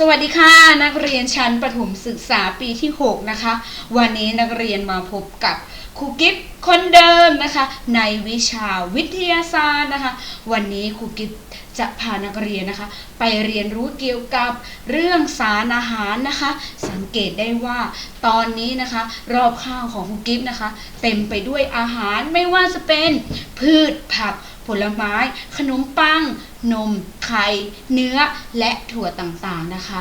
สวัสดีค่ะ นักเรียนชั้นประถมศึกษาปีที่ 6 นะคะ วันนี้นักเรียนมาพบกับครูกิฟคนเดิมนะคะ ในวิชาวิทยาศาสตร์นะคะ วันนี้ครูกิฟจะพานักเรียนนะคะ ไปเรียนรู้เกี่ยวกับเรื่องสารอาหารนะคะ สังเกตได้ว่าตอนนี้นะคะ รอบข้าวของครูกิฟนะคะ เต็มไปด้วยอาหารไม่ว่าจะเป็นพืชผัก ผลไม้ ขนมปัง นม ไข่ เนื้อ และถั่วต่างๆนะคะ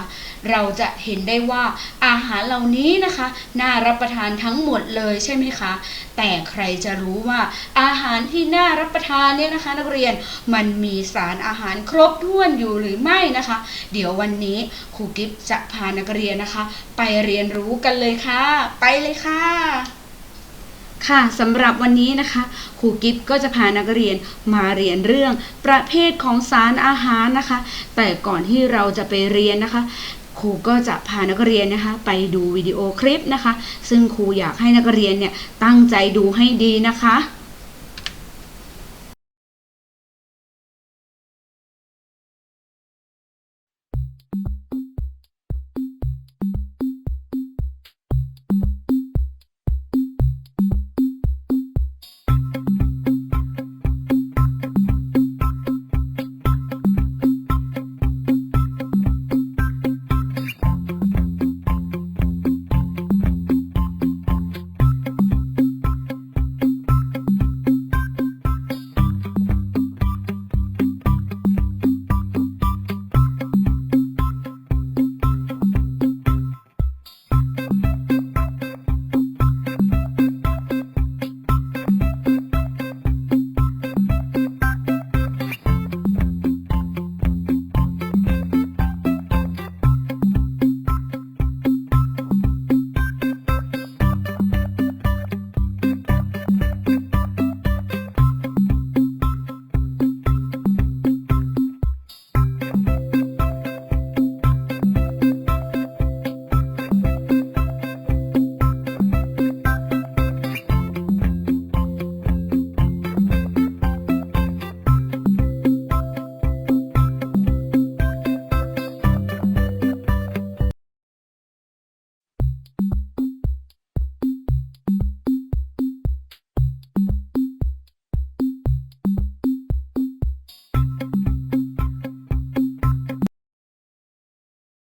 เราจะเห็นได้ว่าอาหารเหล่านี้นะคะ น่ารับประทานทั้งหมดเลยใช่ไหมคะ แต่ใครจะรู้ว่าอาหารที่น่ารับประทานเนี่ยนะคะ นักเรียนมันมีสารอาหารครบถ้วนอยู่หรือไม่นะคะ เดี๋ยววันนี้ครูกิฟจะพานักเรียนนะคะ ไปเรียนรู้กันเลยค่ะ ไปเลยค่ะ ค่ะสำหรับวันนี้นะคะครูกิฟก็จะพานักเรียนมาเรียนเรื่องประเภทของสารอาหารนะคะ แต่ก่อนที่เราจะไปเรียนนะคะครูก็จะพานักเรียนนะคะ ไปดูวิดีโอคลิปนะคะ ซึ่งครูอยากให้นักเรียนเนี่ยตั้งใจดูให้ดีนะคะ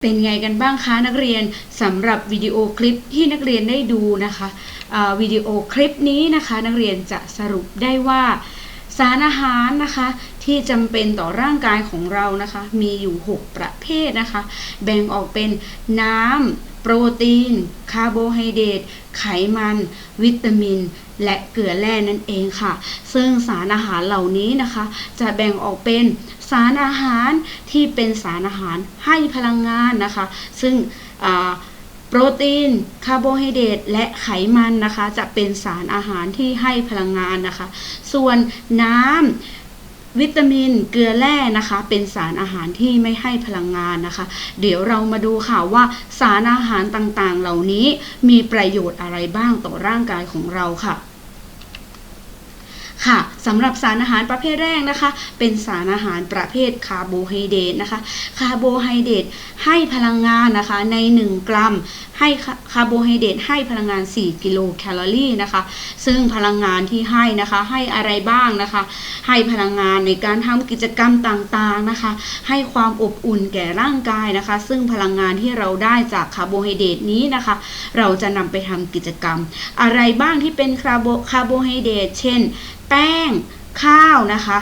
เป็นไงกันบ้างคะนักเรียนสำหรับวิดีโอคลิปที่นักเรียนได้ดูนะคะวิดีโอคลิปนี้นะคะนักเรียนจะสรุปได้ว่า สารอาหารนะคะที่จำเป็นต่อร่างกายของเรานะคะ มีอยู่ 6 ประเภทนะคะ แบ่งออกเป็นน้ำ โปรตีน คาร์โบไฮเดรตไขมัน วิตามิน และเกลือแร่นั่นเองค่ะ ซึ่งสารอาหารเหล่านี้นะคะ จะแบ่งออกเป็นสารอาหารที่เป็นสารอาหารให้พลังงานนะคะ ซึ่งโปรตีน คาร์โบไฮเดรตและไขมันนะคะ จะเป็นสารอาหารที่ให้พลังงานนะคะ ส่วนน้ำ วิตามินเกลือแร่นะคะ เป็นสารอาหารที่ไม่ให้พลังงานนะคะ เดี๋ยวเรามาดูค่ะว่าสารอาหารต่างๆ เหล่านี้มีประโยชน์อะไรบ้างต่อร่างกายของเราค่ะ ค่ะ สำหรับสารอาหารประเภทแรกนะคะ เป็นสารอาหารประเภทคาร์โบไฮเดรตนะคะ คาร์โบไฮเดรตให้พลังงานนะคะใน 1 กรัม ให้คาร์โบไฮเดรตให้พลังงาน 4 กิโลแคลอรี่นะคะ ซึ่งพลังงานที่ให้นะคะให้อะไรบ้างนะคะ ให้พลังงานในการทำกิจกรรมต่างๆนะคะ ให้ความอบอุ่นแก่ร่างกายนะคะ ซึ่งพลังงานที่เราได้จากคาร์โบไฮเดรตนี้นะคะ เราจะนำไปทำกิจกรรม อะไรบ้างที่เป็นคาร์โบคาร์โบไฮเดรตเช่น แป้ง ข้าวนะคะ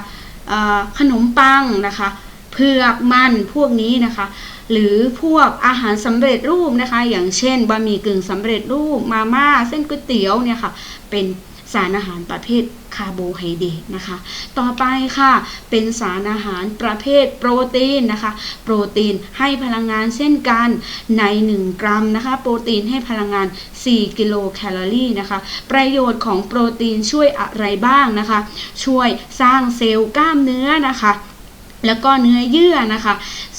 ขนมปังนะคะเผือกมันพวกนี้นะคะ หรือพวกอาหารสำเร็จรูปนะคะ อย่างเช่นบะหมี่กึ่งสำเร็จรูปมาม่าเส้นก๋วยเตี๋ยวเนี่ยค่ะเป็น สารอาหารประเภทคาร์โบไฮเดรตนะคะ ต่อไปค่ะ เป็นสารอาหารประเภทโปรตีนนะคะ โปรตีนให้พลังงานเช่นกัน ใน 1 กรัมนะคะ โปรตีนให้พลังงาน 4 กิโลแคลอรี่นะคะ ประโยชน์ของโปรตีนช่วยอะไรบ้างนะคะ ช่วยสร้างเซลล์กล้ามเนื้อนะคะ แล้วก็เนื้อเยื่อนะคะ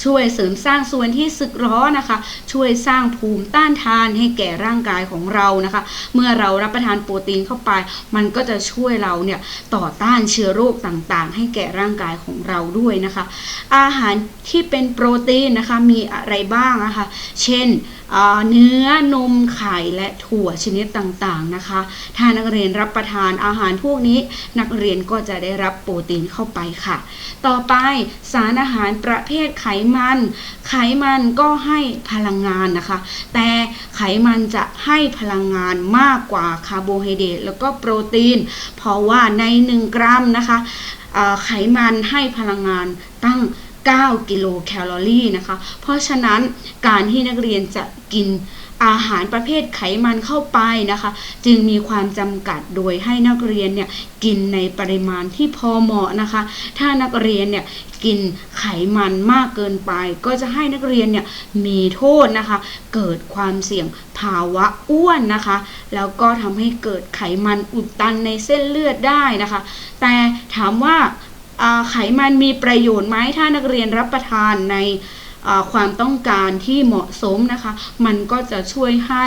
ช่วยเสริมสร้างส่วนที่สึกหร้อนะคะ ช่วยสร้างภูมิต้านทานให้แก่ร่างกายของเรานะคะ เมื่อเรารับประทานโปรตีนเข้าไป มันก็จะช่วยเราเนี่ยต่อต้านเชื้อโรคต่างๆ ให้แก่ร่างกายของเราด้วยนะคะ อาหารที่เป็นโปรตีนนะคะมีอะไรบ้างนะคะ เช่น เนื้อนมไข่และถั่วชนิดต่างๆนะคะ ถ้านักเรียนรับประทานอาหารพวกนี้ นักเรียนก็จะได้รับโปรตีนเข้าไปค่ะ ต่อไปสารอาหารประเภทไขมัน ไขมันก็ให้พลังงานนะคะ แต่ไขมันจะให้พลังงานมากกว่าคาร์โบไฮเดรตแล้วก็โปรตีน เพราะว่าใน 1 กรัมนะคะไขมันให้พลังงานตั้ง 9 กิโลแคลอรี่นะคะ เพราะฉะนั้นการที่นักเรียนจะกินอาหารประเภทไขมันเข้าไปนะคะ จึงมีความจำกัดโดยให้นักเรียนเนี่ยกินในปริมาณที่พอเหมาะนะคะ ถ้านักเรียนเนี่ยกินไขมันมากเกินไป ก็จะให้นักเรียนเนี่ยมีโทษนะคะ เกิดความเสี่ยงภาวะอ้วนนะคะ แล้วก็ทำให้เกิดไขมันอุดตันในเส้นเลือดได้นะคะ แต่ถามว่า ไขมันมีประโยชน์ไหมถ้านักเรียนรับประทานในความต้องการที่เหมาะสมนะคะ มันก็จะช่วยให้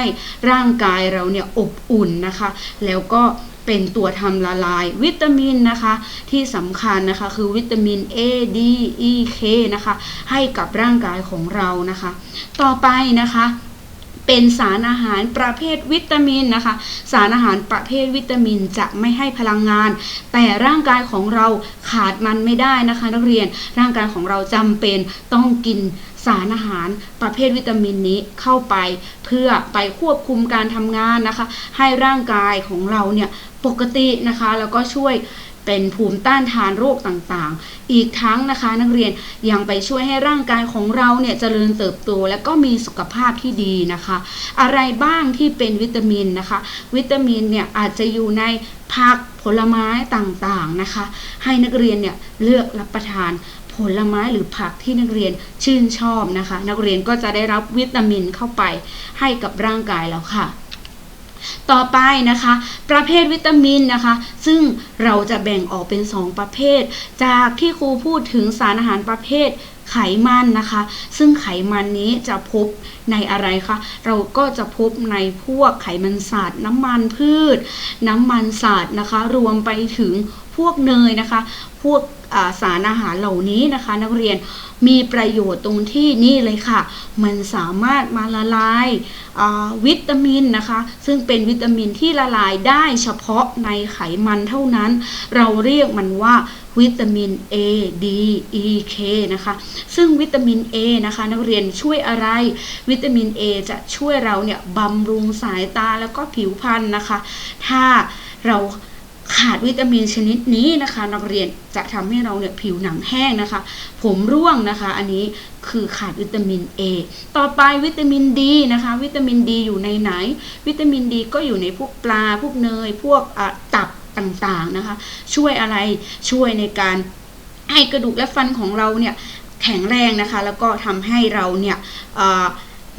ร่างกายเราเนี่ยอบอุ่นนะคะ แล้วก็เป็นตัวทำละลายวิตามินนะคะ ที่สำคัญนะคะคือวิตามิน A D E K นะคะ ให้กับร่างกายของเรานะคะ ต่อไปนะคะ เป็นสารอาหารประเภทวิตามินนะคะ สารอาหารประเภทวิตามินจะไม่ให้พลังงาน แต่ร่างกายของเราขาดมันไม่ได้นะคะ นักเรียนร่างกายของเราจำเป็นต้องกินสารอาหารประเภทวิตามินนี้เข้าไป เพื่อไปควบคุมการทำงานนะคะ ให้ร่างกายของเราเนี่ยปกตินะคะ แล้วก็ช่วย เป็นภูมิต้านทานโรคต่างๆ อีกทั้งนะคะนักเรียนยังไปช่วยให้ร่างกายของเราเนี่ยเจริญเติบโตและก็มีสุขภาพที่ดีนะคะ อะไรบ้างที่เป็นวิตามินนะคะ วิตามินเนี่ยอาจจะอยู่ในผักผลไม้ต่างๆนะคะ ให้นักเรียนเนี่ยเลือกรับประทานผลไม้หรือผักที่นักเรียนชื่นชอบนะคะ นักเรียนก็จะได้รับวิตามินเข้าไปให้กับร่างกายแล้วค่ะ ต่อไปนะคะ ประเภทวิตามินนะคะ ซึ่งเราจะแบ่งออกเป็น 2 ประเภท จากที่ครูพูดถึงสารอาหารประเภทไขมันนะคะ ซึ่งไขมันนี้จะพบในอะไรคะ เราก็จะพบในพวกไขมันสัตว์ น้ำมันพืช น้ำมันสัตว์นะคะ รวมไปถึง พวกเนยนะคะ พวกาสารอาหารเหล่านี้นะคะ นักเรียนมีประโยชน์ตรงที่นี่เลยค่ะ มันสามารถมาละลายาวิตามินนะคะ ซึ่งเป็นวิตามินที่ละลายได้เฉพาะในไขมันเท่านั้น เราเรียกมันว่าวิตามิน A D E K นะคะ ซึ่งวิตามิน A นะคะ นักเรียนช่วยอะไร วิตามิน A จะช่วยเราเนี่ยบำรุงสายตาแล้วก็ผิวพรรณนะคะ ถ้าเรา ขาดวิตามินชนิดนี้นะคะ นักเรียนจะทำให้เราเนี่ยผิวหนังแห้งนะคะ ผมร่วงนะคะ อันนี้คือขาดวิตามิน A ต่อไปวิตามินดีนะคะ วิตามินดีอยู่ในไหน วิตามินดีก็อยู่ในพวกปลาพวกเนย พวกอะตับต่างๆนะคะ ช่วยอะไรช่วยในการให้กระดูกและฟันของเราเนี่ยแข็งแรงนะคะ แล้วก็ทำให้เราเนี่ย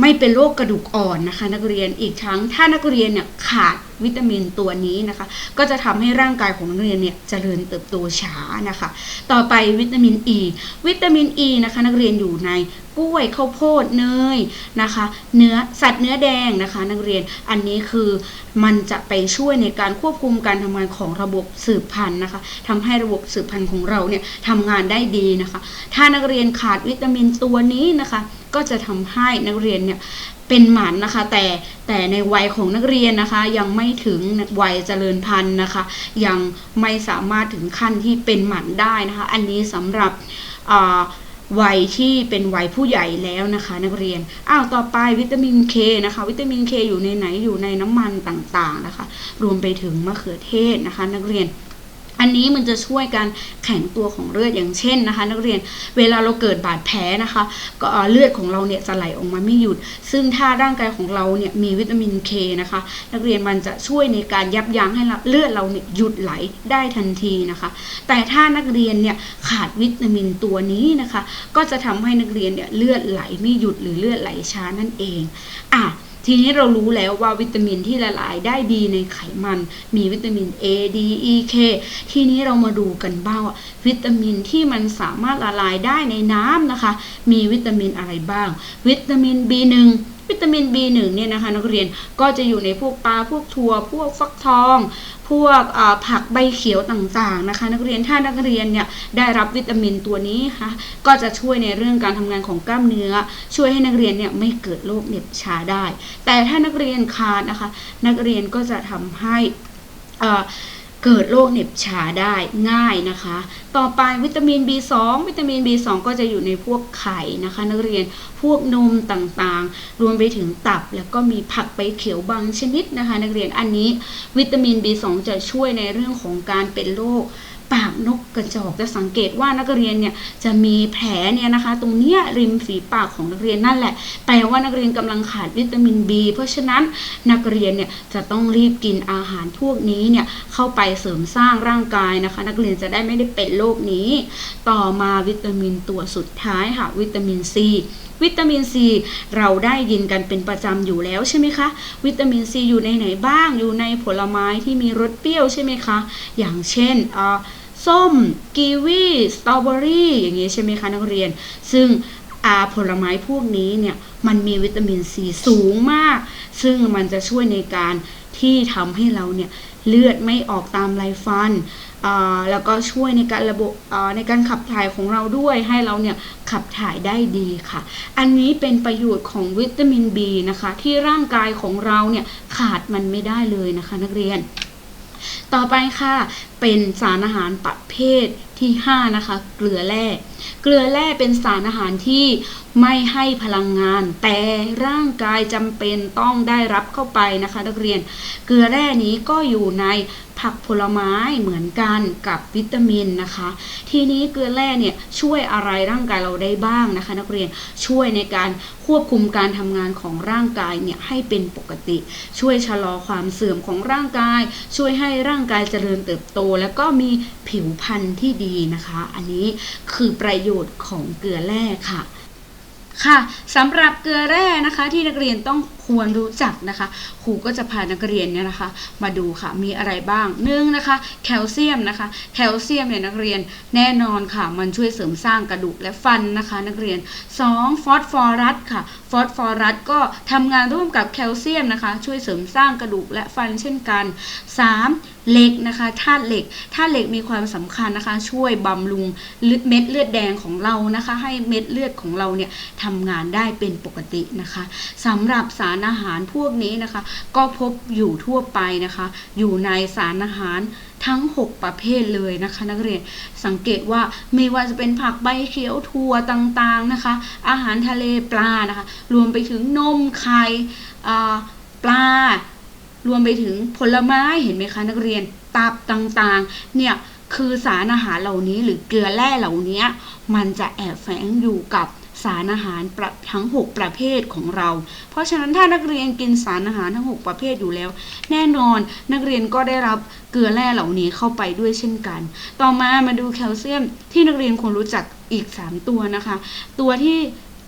ไม่เป็นโรคกระดูกอ่อนนะคะ นักเรียนอีกทั้งถ้านักเรียนเนี่ยขาด วิตามินตัวนี้นะคะ ก็จะทำให้ร่างกายของนักเรียนเนี่ยเจริญเติบโตช้านะคะ ต่อไปวิตามินอ e. ีวิตามินอ e ีนะคะนักเรียนอยู่ในกล้วยข้าวโพดเนยนะคะ เนื้อสัตว์เนื้อแดงนะคะ นักเรียนอันนี้คือมันจะไปช่วยในการควบคุมการทำงานของระบบสืบพันธุ์นะคะทำให้ระบบสืบพันธุ์ของเราเนี่ยทำงานได้ดีนะคะ ถ้านักเรียนขาดวิตามินตัวนี้นะคะ ก็จะทำให้นักเรียนเนี่ย เป็นหมันนะคะ แต่แต่ในวัยของนักเรียนนะคะ ยังไม่ถึงวัยเจริญพันธุ์นะคะ ยังไม่สามารถถึงขั้นที่เป็นหมันได้นะคะ อันนี้สำหรับวัยที่เป็นวัยผู้ใหญ่แล้วนะคะ นักเรียน อ้าว ต่อไปวิตามินเคนะคะ วิตามินเคอยู่ในไหนอยู่ในน้ำมันต่างๆนะคะ รวมไปถึงมะเขือเทศนะคะ นักเรียน อันนี้มันจะช่วยการแข็งตัวของเลือดอย่างเช่นนะคะ นักเรียนเวลาเราเกิดบาดแผลนะคะ ก็เลือดของเราเนี่ยจะไหลออกมาไม่หยุด ซึ่งถ้าร่างกายของเราเนี่ยมีวิตามินเคนะคะ นักเรียนมันจะช่วยในการยับยั้งให้เลือดเราเนี่ยหยุดไหลได้ทันทีนะคะ แต่ถ้านักเรียนเนี่ยขาดวิตามินตัวนี้นะคะ ก็จะทำให้นักเรียนเนี่ยเลือดไหลไม่หยุดหรือเลือดไหลช้านั่นเองอะ ทีนี้เรารู้แล้วว่าวิตามินที่ละลายได้ดีในไขมัน มีวิตามิน A D E K ทีนี้เรามาดูกันบ้างว่าวิตามินที่มันสามารถละลายได้ในน้ำนะคะ มีวิตามินอะไรบ้าง วิตามิน B1 วิตามิน B1 เนี่ยนะคะนักเรียนก็จะอยู่ในพวกปลาพวกถั่วพวกฟักทอง พวกผักใบเขียวต่างๆนะคะ นักเรียนถ้านักเรียนเนี่ยได้รับวิตามินตัวนี้ค่ะก็จะช่วยในเรื่องการทำงานของกล้ามเนื้อ ช่วยให้นักเรียนเนี่ยไม่เกิดโรคเหน็บชาได้ แต่ถ้านักเรียนขาดนะคะ นักเรียนก็จะทำให้อ่า เกิดโรคเหน็บชาได้ง่ายนะคะ ต่อไปวิตามิน B2 วิตามิน B2 ก็จะอยู่ในพวกไข่นะคะ นักเรียนพวกนมต่างๆ รวมไปถึงตับ แล้วก็มีผักใบเขียวบางชนิดนะคะ นักเรียนอันนี้วิตามิน B2 จะช่วยในเรื่องของการเป็นโรค ปากนกกระจอกจะสังเกตว่านักเรียนเนี่ยจะมีแผลเนี่ยนะคะ ตรงเนี้ยริมฝีปากของนักเรียนนั่นแหละแปลว่านักเรียนกำลังขาดวิตามิน B เพราะฉะนั้นนักเรียนเนี่ยจะต้องรีบกินอาหารพวกนี้เนี่ยเข้าไปเสริมสร้างร่างกายนะคะ นักเรียนจะได้ไม่ได้เป็นโรคนี้ ต่อมาวิตามินตัวสุดท้ายค่ะวิตามินซี วิตามินซีเราได้ยินกันเป็นประจำอยู่แล้วใช่ไหมคะ วิตามินซีอยู่ในไหนบ้าง อยู่ในผลไม้ที่มีรสเปรี้ยวใช่ไหมคะ อย่างเช่นส้ม กีวีสตรอเบอรี่อย่างนี้ใช่ไหมคะนักเรียน ซึ่งผลไม้พวกนี้เนี่ยมันมีวิตามินซีสูงมาก ซึ่งมันจะช่วยในการที่ทำให้เราเนี่ยเลือดไม่ออกตามไรฟัน แล้วก็ช่วยในการระบบในการขับถ่ายของเราด้วยให้เราเนี่ยขับถ่ายได้ดีค่ะ อันนี้เป็นประโยชน์ของวิตามิน B นะคะ ที่ร่างกายของเราเนี่ยขาดมันไม่ได้เลยนะคะ นักเรียน ต่อไปค่ะ เป็นสารอาหารประเภทที่ 5 นะคะ เกลือแร่ เกลือแร่เป็นสารอาหารที่ไม่ให้พลังงาน แต่ร่างกายจำเป็นต้องได้รับเข้าไปนะคะ นักเรียน เกลือแร่นี้ก็อยู่ใน ผักผลไม้เหมือนกันกับวิตามินนะคะ ทีนี้เกลือแร่เนี่ยช่วยอะไรร่างกายเราได้บ้างนะคะ นักเรียนช่วยในการควบคุมการทำงานของร่างกายเนี่ยให้เป็นปกติ ช่วยชะลอความเสื่อมของร่างกาย ช่วยให้ร่างกายเจริญเติบโต แล้วก็มีผิวพรรณที่ดีนะคะ อันนี้คือประโยชน์ของเกลือแร่ค่ะค่ะสำหรับเกลือแร่นะคะที่นักเรียนต้อง ควรรู้จักนะคะครูก็จะพานักเรียนเนี่ยนะคะมาดูค่ะมีอะไรบ้างหนึ่งนะคะแคลเซียมนะคะแคลเซียมเนี่ยนักเรียนแน่นอนค่ะ มันช่วยเสริมสร้างกระดูกและฟันนะคะ นักเรียน 2. ฟอสฟอรัสค่ะฟอสฟอรัสก็ทำงานร่วมกับแคลเซียมนะคะ ช่วยเสริมสร้างกระดูกและฟันเช่นกัน 3. เหล็กนะคะธาตุเหล็กธาตุเหล็กมีความสำคัญนะคะ ช่วยบำรุงเม็ดเลือดแดงของเรานะคะ ให้เม็ดเลือดของเราเนี่ยทำงานได้เป็นปกตินะคะสำหรับสารอาหารพวกนี้นะคะ ก็พบอยู่ทั่วไปนะคะ อยู่ในสารอาหารทั้ง 6 ประเภทเลยนะคะ นักเรียนสังเกตว่าไม่ว่าจะเป็นผักใบเขียวถั่วต่างๆนะคะ อาหารทะเลปลานะคะ รวมไปถึงนมไข่ปลารวมไปถึงผลไม้เห็นไหมคะนักเรียนตับต่างๆ เนี่ยคือสารอาหารเหล่านี้หรือเกลือแร่เหล่านี้มันจะแอบแฝงอยู่กับ สารอาหารประทั้ง 6 ประเภทของเรา เพราะฉะนั้นถ้านักเรียนกินสารอาหารทั้ง 6 ประเภทอยู่แล้ว แน่นอนนักเรียนก็ได้รับเกลือแร่เหล่านี้เข้าไปด้วยเช่นกัน ต่อมามาดูแคลเซียมที่นักเรียนควรรู้จักอีก 3 ตัวนะคะ ตัวที่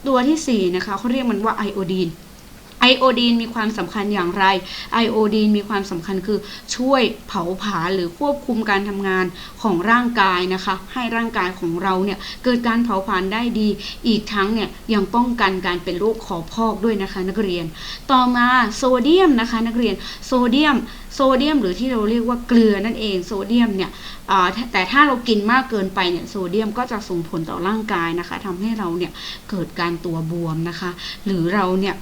ตัวทีสี่4นะคะเขาเรียกมันว่าไอโอดีน ไอโอดีนมีความสำคัญอย่างไร ไอโอดีนมีความสำคัญคือช่วยเผาผลาญหรือควบคุมการทำงานของร่างกายนะคะ ให้ร่างกายของเราเนี่ยเกิดการเผาผลาญได้ดี อีกทั้งเนี่ยยังป้องกันการเป็นโรคคอพอกด้วยนะคะนักเรียน ต่อมาโซเดียมนะคะนักเรียนโซเดียมโซเดียม หรือที่เราเรียกว่าเกลือนั่นเองโซเดียมเนี่ยแต่ถ้าเรากินมากเกินไปเนี่ยโซเดียมก็จะส่งผลต่อร่างกายนะคะทำให้เราเนี่ยเกิดการตัวบวมนะคะ หรือเราเนี่ย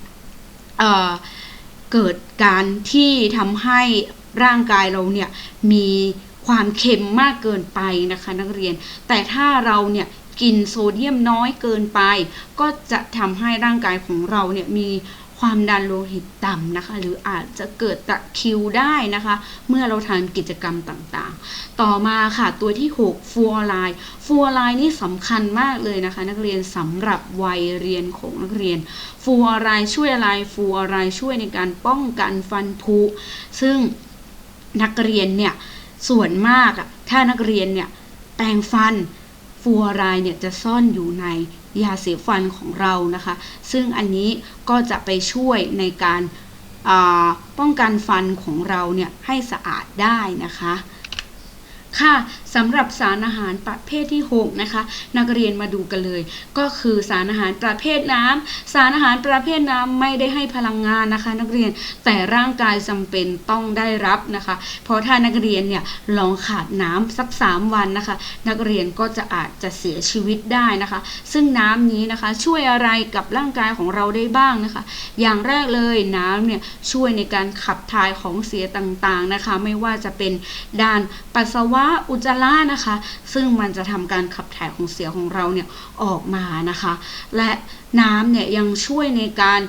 เกิดการที่ทำให้ร่างกายเราเนี่ยมีความเค็มมากเกินไปนะคะนักเรียน แต่ถ้าเราเนี่ยกินโซเดียมน้อยเกินไป ก็จะทำให้ร่างกายของเราเนี่ยมี ความดันโลหิตต่ำนะคะ หรืออาจจะเกิดตะคิวได้นะคะ เมื่อเราทำกิจกรรมต่างๆ ต่อมาค่ะตัวที่ 6ฟูออไรด์ฟูออไรด์นี่สำคัญมากเลยนะคะ นักเรียนสำหรับวัยเรียนของนักเรียนฟูออไรด์ช่วยอะไรฟูออไรด์ช่วยในการป้องกันฟันผุซึ่งนักเรียนเนี่ยส่วนมากอะถ้านักเรียนเนี่ยแปรงฟันฟูออไรด์เนี่ยจะซ่อนอยู่ใน ยาสีฟันของเรานะคะ ซึ่งอันนี้ก็จะไปช่วยในการาป้องกันฟันของเราเนี่ยให้สะอาดได้นะคะ ค่ะสำหรับสารอาหารประเภทที่ 6 นะคะ นักเรียนมาดูกันเลย ก็คือสารอาหารประเภทน้ำสารอาหารประเภทน้ำไม่ได้ให้พลังงานนะคะ นักเรียนแต่ร่างกายจำเป็นต้องได้รับนะคะ เพราะถ้านักเรียนเนี่ยลองขาดน้ำสัก 3 วันนะคะ นักเรียนก็จะอาจจะเสียชีวิตได้นะคะ ซึ่งน้ำนี้นะคะช่วยอะไรกับร่างกายของเราได้บ้างนะคะ อย่างแรกเลยน้ำเนี่ยช่วยในการขับถ่ายของเสียต่างๆนะคะ ไม่ว่าจะเป็นด้านปัสสาวะอุจจาระนะคะ ซึ่งมันจะทำการขับถ่ายของเสียของเราเนี่ยออกมานะคะ และน้ำเนี่ยยังช่วยในการ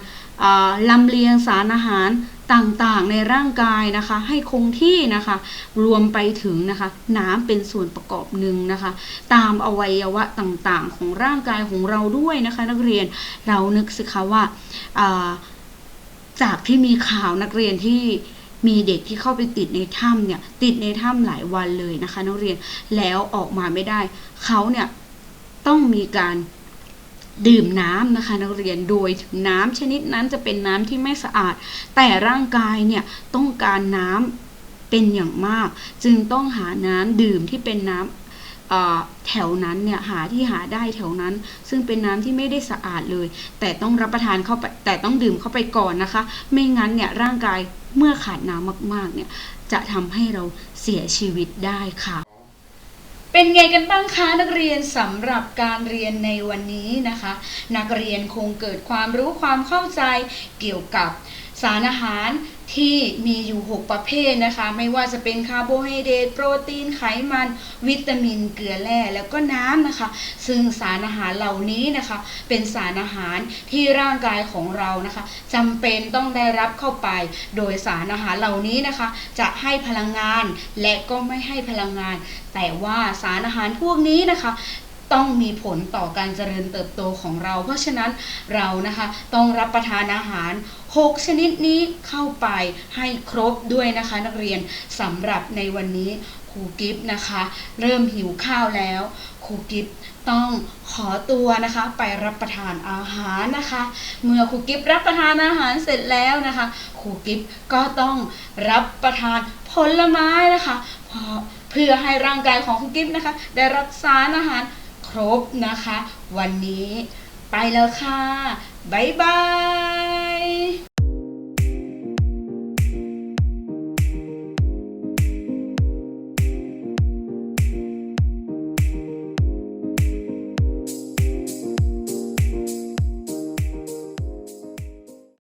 าลำเลียงสารอาหารต่างๆในร่างกายนะคะ ให้คงที่นะคะ รวมไปถึงนะคะ น้ำเป็นส่วนประกอบหนึ่งนะคะ ตามอวัยวะต่างๆ ของร่างกายของเราด้วยนะคะ นักเรียนเรานึกสิคะว่าอ่าจากที่มีข่าวนักเรียนที่ มีเด็กที่เข้าไปติดในถ้ำเนี่ยติดในถ้ำหลายวันเลยนะคะนักเรียนแล้วออกมาไม่ได้เขาเนี่ยต้องมีการดื่มน้ำนะคะนักเรียนโดยน้ำชนิดนั้นจะเป็นน้ำที่ไม่สะอาด แต่ร่างกายเนี่ยต้องการน้ำเป็นอย่างมาก จึงต้องหาน้ำดื่มที่เป็นน้ำแถวนั้นเนี่ยหาที่หาได้แถวนั้น ซึ่งเป็นน้ำที่ไม่ได้สะอาดเลย แต่ต้องรับประทานเข้าไปแต่ต้องดื่มเข้าไปก่อนนะคะ ไม่งั้นเนี่ยร่างกาย เมื่อขาดน้ำมากๆเนี่ยจะทำให้เราเสียชีวิตได้ค่ะ เป็นไงกันบ้างคะนักเรียนสำหรับการเรียนในวันนี้นะคะ นักเรียนคงเกิดความรู้ความเข้าใจเกี่ยวกับสารอาหาร ที่มีอยู่ 6 ประเภทนะคะ ไม่ว่าจะเป็นคาร์โบไฮเดรตโปรตีนไขมัน วิตามินเกลือแร่แล้วก็น้ำนะคะ ซึ่งสารอาหารเหล่านี้นะคะ เป็นสารอาหารที่ร่างกายของเรานะคะจำเป็นต้องได้รับเข้าไป โดยสารอาหารเหล่านี้นะคะ จะให้พลังงานและก็ไม่ให้พลังงาน แต่ว่าสารอาหารพวกนี้นะคะต้องมีผลต่อการเจริญเติบโตของเรา เพราะฉะนั้นเรานะคะต้องรับประทานอาหาร 6 ชนิดนี้เข้าไปให้ครบด้วยนะคะ นักเรียนสำหรับในวันนี้ครูกิฟต์นะคะ เริ่มหิวข้าวแล้วครูกิฟต์ต้องขอตัวนะคะ ไปรับประทานอาหารนะคะ เมื่อครูกิฟต์รับประทานอาหารเสร็จแล้วนะคะครูกิฟต์ก็ต้องรับประทานผลไม้นะคะเพราะเพื่อให้ร่างกายของครูกิฟต์นะคะ ได้รับสารอาหารครบนะคะ วันนี้ไปแล้วค่ะ บ๊ายบาย